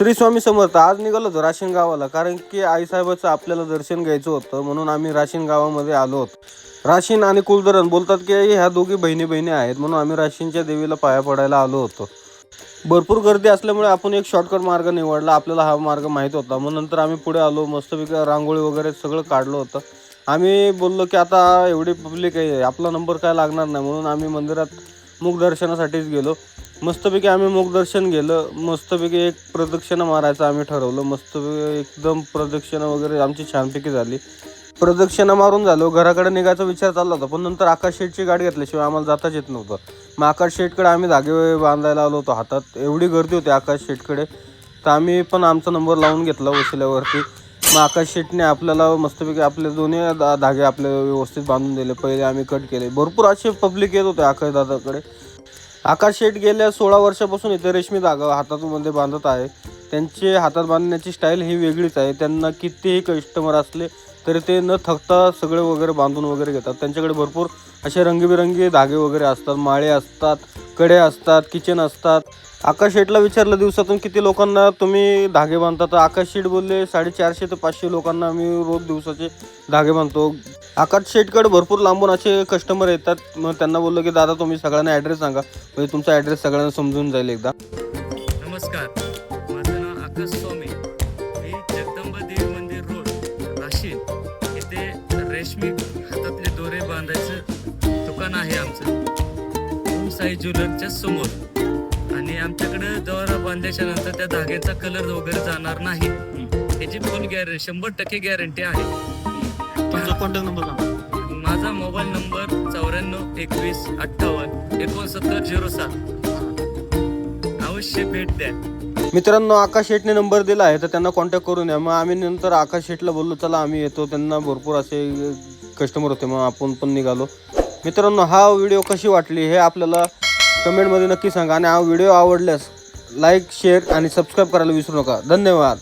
श्री स्वामी समर्थ आज निघालो होतो राशीन गावाला कारण की आईसाहेबाचं आपल्याला दर्शन घ्यायचं होतं म्हणून आम्ही राशीन गावामध्ये आलो होतो. राशीन आणि कुलधरण बोलतात की ह्या दोघी बहिणी बहिणी आहेत म्हणून आम्ही राशीनच्या देवीला पाया पडायला आलो होतो. भरपूर गर्दी असल्यामुळे आपण एक शॉर्टकट मार्ग निवडला आपल्याला हा मार्ग माहीत होता. मग नंतर आम्ही पुढे आलो मस्तपैकी रांगोळी वगैरे सगळं काढलं होतं. आम्ही बोललो की आता एवढी पब्लिक आहे आपला नंबर काय लागणार नाही म्हणून आम्ही मंदिरात मुख दर्शनासाठीच गेलो. मस्तपैकी आम्ही मुखदर्शन गेलं मस्तपैकी एक प्रदक्षिणा मारायचं आम्ही ठरवलं. मस्तपैकी एकदम प्रदक्षिणा वगैरे आमची छानपैकी झाली. प्रदक्षिणा मारून झालो. घराकडे निघायचा विचार चालला होता पण नंतर आकाश शेटची गाडी घेतल्याशिवाय आम्हाला जाताच येत नव्हतं. मग आकाश शेटकडे आम्ही धागे बांधायला आलो होतो हातात. एवढी गर्दी होती आकाश शेटकडे. तर आम्ही पण आमचा नंबर लावून घेतला वशिल्यावरती. मग आकाश शेटने आपल्याला मस्तपैकी आपले दोन्ही धागे आपले व्यवस्थित बांधून दिले. पहिले आम्ही कट केले. भरपूर असे पब्लिक येत होते आकाश दादाकडे. आकाश शेठ गेल्या सोळा वर्षापासून इथे रेशमी धागा हातामध्ये बांधत आहे. त्यांचे हातात बांधण्याची स्टाईल ही वेगळीच आहे. त्यांना कितीही कस्टमर असले तरी ते न थकता सगळे वगैरे बांधून वगैरे घेतात. त्यांच्याकडे भरपूर असे रंगीबिरंगी धागे वगैरे असतात माळे असतात. कडे असतात किचन असतात. आकाश शेटला विचारलं दिवसातून किती लोकांना तुम्ही धागे बांधता? तर आकाश शेट बोलले साडेचारशे ते पाचशे लोकांना आम्ही रोज दिवसाचे धागे बांधतो. आकाश शेटकडे भरपूर लांबून असे कस्टमर येतात. मग त्यांना बोललो की दादा तुम्ही सगळ्यांना ॲड्रेस सांगा. म्हणजे तुमचा ॲड्रेस सगळ्यांना समजून जाईल एकदा. नमस्कार. माझं नाव आकाश स्वामी मी जगदंबा देवी मंदिर रोड नाशिक. इथे रेशमी साई ज्वेलरच्या समोर. आणि आमच्याकडे दोरा बांधल्याच्या नंतर त्या धाग्याचा कलर वगैरे जाणार नाही. त्याची फुल गॅरंटी शंभर टक्के गॅरंटी आहे. तुमचा कॉन्टॅक्ट नंबर माझा मोबाईल नंबर चौऱ्याण्णव एकवीस अठ्ठावन्न एकोणसत्तर झिरो सात. अवश्य भेट द्या. मित्रांनो आकाश शेटने नंबर दिला आहे तर त्यांना कॉन्टॅक्ट करून या मग आम्ही नंतर आकाश शेटला बोललो चला आम्ही येतो. त्यांना भरपूर असे कस्टमर होते. मग आपण पण निघालो. मित्रांनो हा व्हिडिओ कशी वाटली हे आपल्याला कमेंटमध्ये नक्की सांगा आणि हा व्हिडिओ आवडल्यास लाईक शेअर आणि सबस्क्राईब करायला विसरू नका. धन्यवाद.